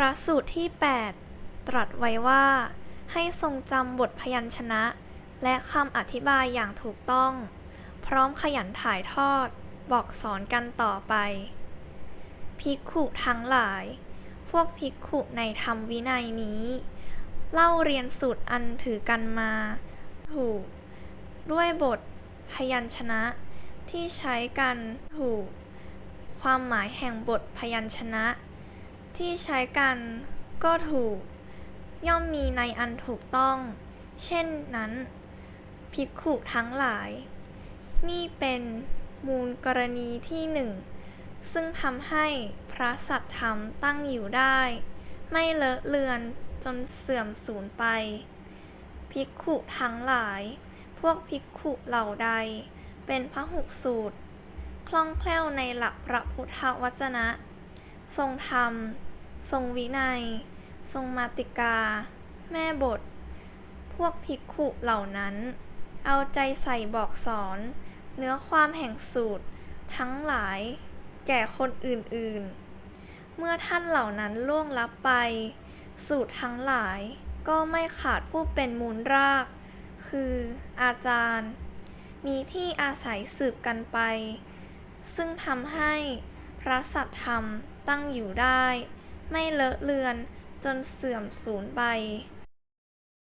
พระสูตรที่ 8 ตรัสไว้ว่า ให้ทรงจำบทพยัญชนะ และคำอธิบายอย่างถูกต้อง พร้อมขยันถ่ายทอด บอกสอนกันต่อไป ภิกขุทั้งหลาย พวกภิกขุในธรรมวินัยนี้ เล่าเรียนสูตรอันถือกันมา ถูก ด้วยบทพยัญชนะ ที่ใช้กันถูก ความหมายแห่งบทพยัญชนะ ที่ใช้กันก็ถูก ย่อมมีในอันถูกต้อง เช่นนั้น ภิกขุทั้งหลาย นี่เป็นมูลกรณีที่หนึ่ง ซึ่งทำให้พระสัตธรรมตั้งอยู่ได้ ไม่เลอะเลือนจนเสื่อมสูญไป ภิกขุทั้งหลาย พวกภิกขุเหล่าใด เป็นพระหุสูตร คล่องแคล่วในหลักพระพุทธวจนะ ทรงธรรม ทรงวินัย ทรงมาติกา แม่บท พวกภิกขุเหล่านั้น เอาใจใส่บอกสอน เนื้อความแห่งสูตร ทั้งหลาย แก่คนอื่นๆ เมื่อท่านเหล่านั้นล่วงลับไป สูตรทั้งหลายก็ไม่ขาดผู้เป็นมูลราก คืออาจารย์ มีที่อาศัยสืบกันไป ซึ่งทำให้พระสัตธรรมตั้งอยู่ได้ ไม่เลอะเลือนจนเสื่อมสูญไป